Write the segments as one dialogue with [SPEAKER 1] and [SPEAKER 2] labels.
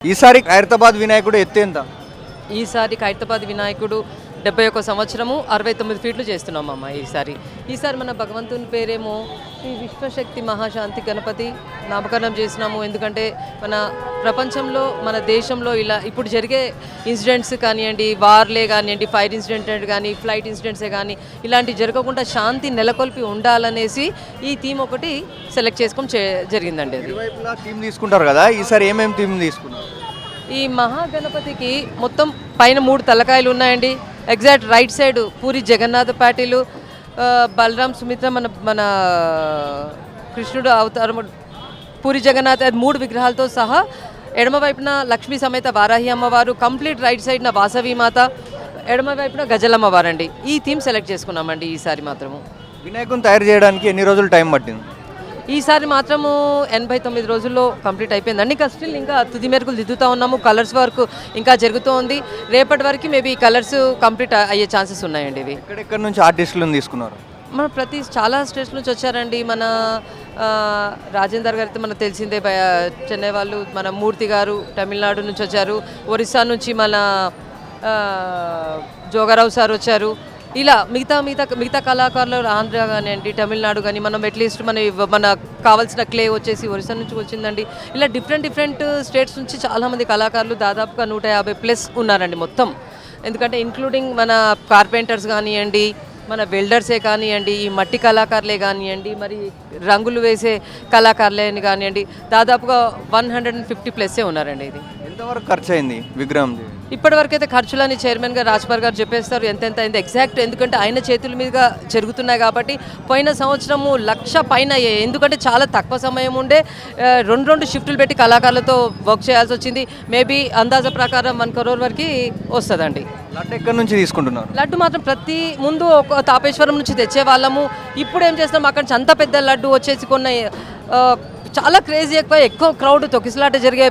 [SPEAKER 1] ఈసారి ఖైరతాబాద్ వినాయకుడు ఎత్తు ఎంత?
[SPEAKER 2] ఈసారి ఖైరతాబాద్ వినాయకుడు డెబ్బై ఒక్క సంవత్సరము అరవై తొమ్మిది ఫీట్లు చేస్తున్నాం అమ్మ ఈసారి. ఈసారి మన భగవంతుని పేరేమో శ్రీ విశ్వశక్తి మహాశాంతి గణపతి నామకరణం చేసినాము. ఎందుకంటే మన ప్రపంచంలో మన దేశంలో ఇలా ఇప్పుడు జరిగే ఇన్సిడెంట్స్ కానివ్వండి వార్లే కానివ్వండి ఫైర్ ఇన్సిడెంట్ కానీ ఫ్లైట్ ఇన్సిడెంట్సే కానీ ఇలాంటివి జరగకుండా శాంతి నెలకొల్పి ఉండాలనేసి ఈ థీమ్ ఒకటి సెలెక్ట్ చేసుకొని చే జరిగిందండి
[SPEAKER 1] థీమ్ తీసుకుంటారు కదా ఈసారి ఏమేమి థీమ్ తీసుకున్నారు?
[SPEAKER 2] ఈ మహాగణపతికి మొత్తం పైన మూడు తలకాయలు ఉన్నాయండి. Exact right side Puri Jagannatha పాటిలు Balaram Sumitra మన మన కృష్ణుడు అవతారం పూరి జగన్నాథ్ అది మూడు విగ్రహాలతో సహా ఎడమవైపున లక్ష్మీ సమేత వారాహి అమ్మవారు కంప్లీట్ రైట్ సైడ్న వాసవి మాత ఎడమ వైపున గజలమ్మవారండి ఈ థీమ్ సెలెక్ట్ చేసుకున్నామండి ఈసారి మాత్రము.
[SPEAKER 1] వినాయకుని తయారు చేయడానికి ఎన్ని రోజులు టైం పట్టింది?
[SPEAKER 2] ఈసారి మాత్రము ఎనభై తొమ్మిది రోజుల్లో కంప్లీట్ అయిపోయిందండి. ఇంకా స్టిల్ ఇంకా తుది మెరుగులు దిద్దుతూ ఉన్నాము. కలర్స్ వర్క్ ఇంకా జరుగుతూ ఉంది. రేపటి వరకు మేబీ కలర్స్ కంప్లీట్ అయ్యే ఛాన్సెస్ ఉన్నాయండి ఇవి.
[SPEAKER 1] ఎక్కడెక్కడి నుంచి ఆర్టిస్టులను తీసుకున్నారు?
[SPEAKER 2] మన ప్రతి చాలా స్టేట్స్ నుంచి వచ్చారండి. మన రాజేందర్ గారు మనకు తెలిసిందే. చెన్నై వాళ్ళు మన మూర్తి గారు తమిళనాడు నుంచి వచ్చారు. ఒరిస్సా నుంచి మన జోగారావు సార్ వచ్చారు. ఇలా మిగతా మిగతా మిగతా కళాకారులు ఆంధ్ర కానివ్వండి తమిళనాడు కానీ మనం అట్లీస్ట్ మన మన కావాల్సిన క్లే వచ్చేసి ఒరిస్సా నుంచి వచ్చిందండి. ఇలా డిఫరెంట్ డిఫరెంట్ స్టేట్స్ నుంచి చాలామంది కళాకారులు దాదాపుగా నూట యాభై ప్లస్ ఉన్నారండి మొత్తం. ఎందుకంటే ఇంక్లూడింగ్ మన కార్పెంటర్స్ కానివ్వండి మన వెల్డర్సే కానివ్వండి ఈ మట్టి కళాకారులే కానివ్వండి మరి రంగులు వేసే కళాకారులే కానివ్వండి దాదాపుగా వన్ హండ్రెడ్ అండ్ ఫిఫ్టీ ప్లస్సే ఉన్నారండి ఇది.
[SPEAKER 1] ఎంతవరకు ఖర్చు అయింది విగ్రహం? చేయడానికి?
[SPEAKER 2] ఇప్పటివరకు అయితే ఖర్చులని చైర్మన్ గారు రాజ్పాల్ గారు చెప్పేస్తారు ఎంతెంత అయింది ఎగ్జాక్ట్ ఎందుకంటే ఆయన చేతుల మీదుగా జరుగుతున్నాయి కాబట్టి పోయిన సంవత్సరము లక్ష పైన అయ్యాయి ఎందుకంటే చాలా తక్కువ సమయం ఉండే రెండు రెండు షిఫ్టులు పెట్టి కళాకారులతో వర్క్ చేయాల్సి వచ్చింది. మేబీ అందాజ ప్రకారం వన్ కరోర్ వరకు వస్తుందండి.
[SPEAKER 1] లడ్డు ఎక్కడి నుంచి తీసుకుంటున్నారు?
[SPEAKER 2] లడ్డు మాత్రం ప్రతి ముందు ఒక తాపేశ్వరం నుంచి తెచ్చే వాళ్ళము. ఇప్పుడు ఏం చేస్తాం అక్కడ నుంచి అంత పెద్ద లడ్డు వచ్చేసి కొన్న చాలా క్రేజీ ఎక్కువ ఎక్కువ క్రౌడ్ తొకిసలాట జరిగే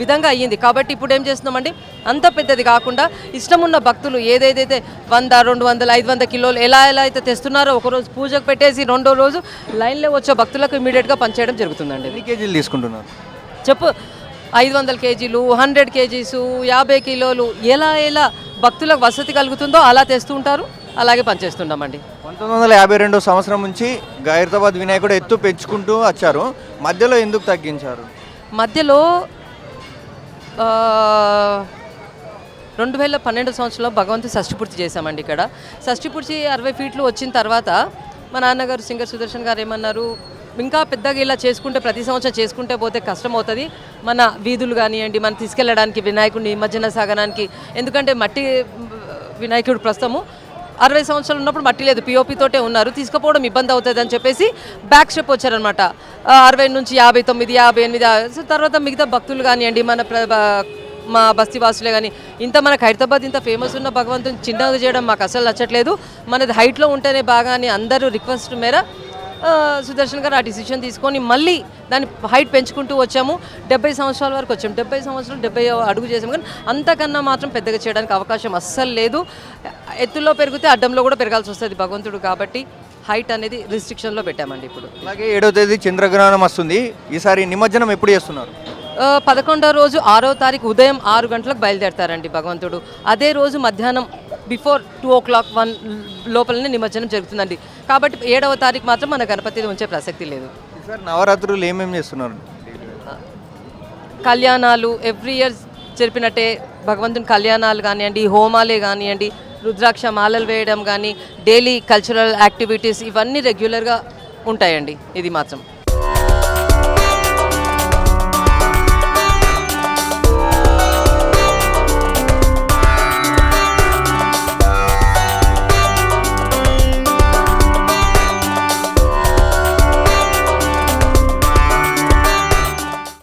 [SPEAKER 2] విధంగా అయ్యింది. కాబట్టి ఇప్పుడు ఏం చేస్తున్నామండి? అంత పెద్దది కాకుండా ఇష్టం ఉన్న భక్తులు ఏదేదైతే వంద రెండు వందలు ఐదు వంద కిలోలు ఎలా ఎలా అయితే తెస్తున్నారో ఒకరోజు పూజకు పెట్టేసి రెండో రోజు లైన్లో వచ్చే భక్తులకు ఇమీడియట్గా పనిచేయడం జరుగుతుందండి.
[SPEAKER 1] ఎన్ని కేజీలు తీసుకుంటున్నారు?
[SPEAKER 2] చెప్పు. ఐదు వందల కేజీలు హండ్రెడ్ కేజీసు యాభై కిలోలు ఎలా ఎలా భక్తులకు వసతి కలుగుతుందో అలా తెస్తూ ఉంటారు. అలాగే పనిచేస్తున్నామండి
[SPEAKER 1] పంతొమ్మిది వందల యాభై రెండో సంవత్సరం నుంచి ఖైరతాబాద్ వినాయకుడు ఎత్తు పెంచుకుంటూ వచ్చారు. మధ్యలో ఎందుకు తగ్గించారు?
[SPEAKER 2] మధ్యలో రెండు వేల పన్నెండు సంవత్సరంలో భగవంతు షష్ఠిపూర్తి చేశామండి ఇక్కడ. షష్ఠిపూర్తి అరవై ఫీట్లు వచ్చిన తర్వాత మా నాన్నగారు సింగర్ సుదర్శన్ గారు ఏమన్నారు ఇంకా పెద్దగా ఇలా చేసుకుంటే ప్రతి సంవత్సరం చేసుకుంటే పోతే కష్టం అవుతుంది మన వీధులు కానివ్వండి మనం తీసుకెళ్ళడానికి వినాయకుడిని నిమజ్జన సాగడానికి ఎందుకంటే మట్టి వినాయకుడు ప్రస్తుతము అరవై సంవత్సరాలు ఉన్నప్పుడు మట్టి లేదు పిఓపి తోటే ఉన్నారు. తీసుకుపోవడం ఇబ్బంది అవుతుంది అని చెప్పేసి బ్యాక్ స్టెప్ వచ్చారనమాట అరవై నుంచి యాభై తొమ్మిది యాభై ఎనిమిది ఆ- తర్వాత మిగతా భక్తులు కానివ్వండి మన ప్ర- మా బస్తీవాసులే కానీ ఇంత మనకు హైదరాబాద్ ఇంత ఫేమస్ ఉన్న భగవంతుని చిన్నగా చేయడం మాకు అసలు నచ్చట్లేదు. మనది హైట్లో ఉంటేనే బాగా అని అందరూ రిక్వెస్ట్ మేర సుదర్శన్ గారు ఆ డిసిషన్ తీసుకొని మళ్ళీ దాన్ని హైట్ పెంచుకుంటూ వచ్చాము. డెబ్బై సంవత్సరాల వరకు వచ్చాము. డెబ్బై సంవత్సరాలు డెబ్బై అడుగు చేసాము. కానీ అంతకన్నా మాత్రం పెద్దగా చేయడానికి అవకాశం అస్సలు లేదు. ఎత్తులో పెరిగితే అడ్డంలో కూడా పెరగాల్సి వస్తుంది భగవంతుడు కాబట్టి హైట్ అనేది రిస్ట్రిక్షన్లో పెట్టామండి ఇప్పుడు.
[SPEAKER 1] అలాగే ఏడో తేదీ చంద్రగ్రహణం వస్తుంది. ఈసారి నిమజ్జనం ఎప్పుడు చేస్తున్నారు?
[SPEAKER 2] పదకొండో రోజు ఆరో తారీఖు ఉదయం ఆరు గంటలకు బయలుదేరతారండి భగవంతుడు. అదే రోజు మధ్యాహ్నం before two o'clock one లోపలనే నిమజ్జనం జరుగుతుందండి. కాబట్టి ఏడవ తారీఖు మాత్రం మన గణపతిని ఉంచే ప్రసక్తి లేదు.
[SPEAKER 1] సార్ నవరాత్రులు ఏమేమి చేస్తున్నారు?
[SPEAKER 2] కళ్యాణాలు ఎవ్రీ ఇయర్ జరిపినట్టే భగవంతుని కళ్యాణాలు కానివ్వండి హోమాలే కానివ్వండి రుద్రాక్ష మాలలు వేయడం కానీ డైలీ కల్చరల్ యాక్టివిటీస్ ఇవన్నీ రెగ్యులర్గా ఉంటాయండి ఇది మాత్రం.